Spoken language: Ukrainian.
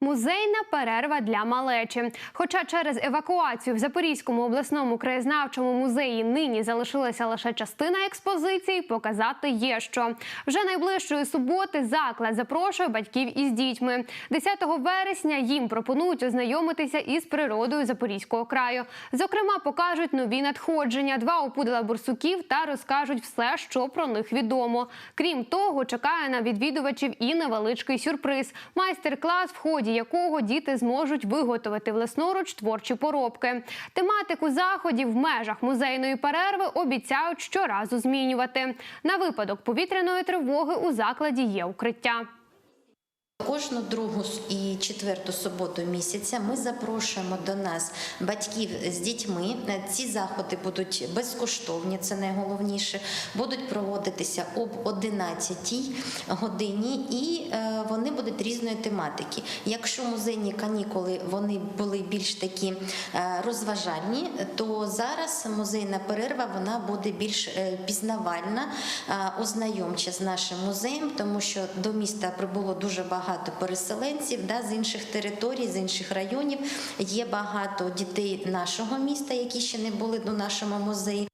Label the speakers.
Speaker 1: Музейна перерва для малечі. Хоча через евакуацію в Запорізькому обласному краєзнавчому музеї нині залишилася лише частина експозиції, показати є що. Вже найближчої суботи заклад запрошує батьків із дітьми. 10 вересня їм пропонують ознайомитися із природою Запорізького краю. Зокрема, покажуть нові надходження, два опудала бурсуків та розкажуть все, що про них відомо. Крім того, чекає на відвідувачів і невеличкий сюрприз майстер-клас, в ході якого діти зможуть виготовити власноруч творчі поробки. Тематику заходів в межах музейної перерви обіцяють щоразу змінювати. На випадок повітряної тривоги у закладі є укриття.
Speaker 2: Кожну другу і четверту суботу місяця ми запрошуємо до нас батьків з дітьми. Ці заходи будуть безкоштовні, це найголовніше. Будуть проводитися об 11 годині, і е, вони будуть різної тематики. Якщо музейні канікули вони були більш такі е, розважальні, то зараз музейна перерва вона буде більш е, пізнавальна, е, ознайомча з нашим музеєм, тому що до міста прибуло дуже багато переселенців да, з інших територій, з інших районів. Є багато дітей нашого міста, які ще не були до нашому музеї.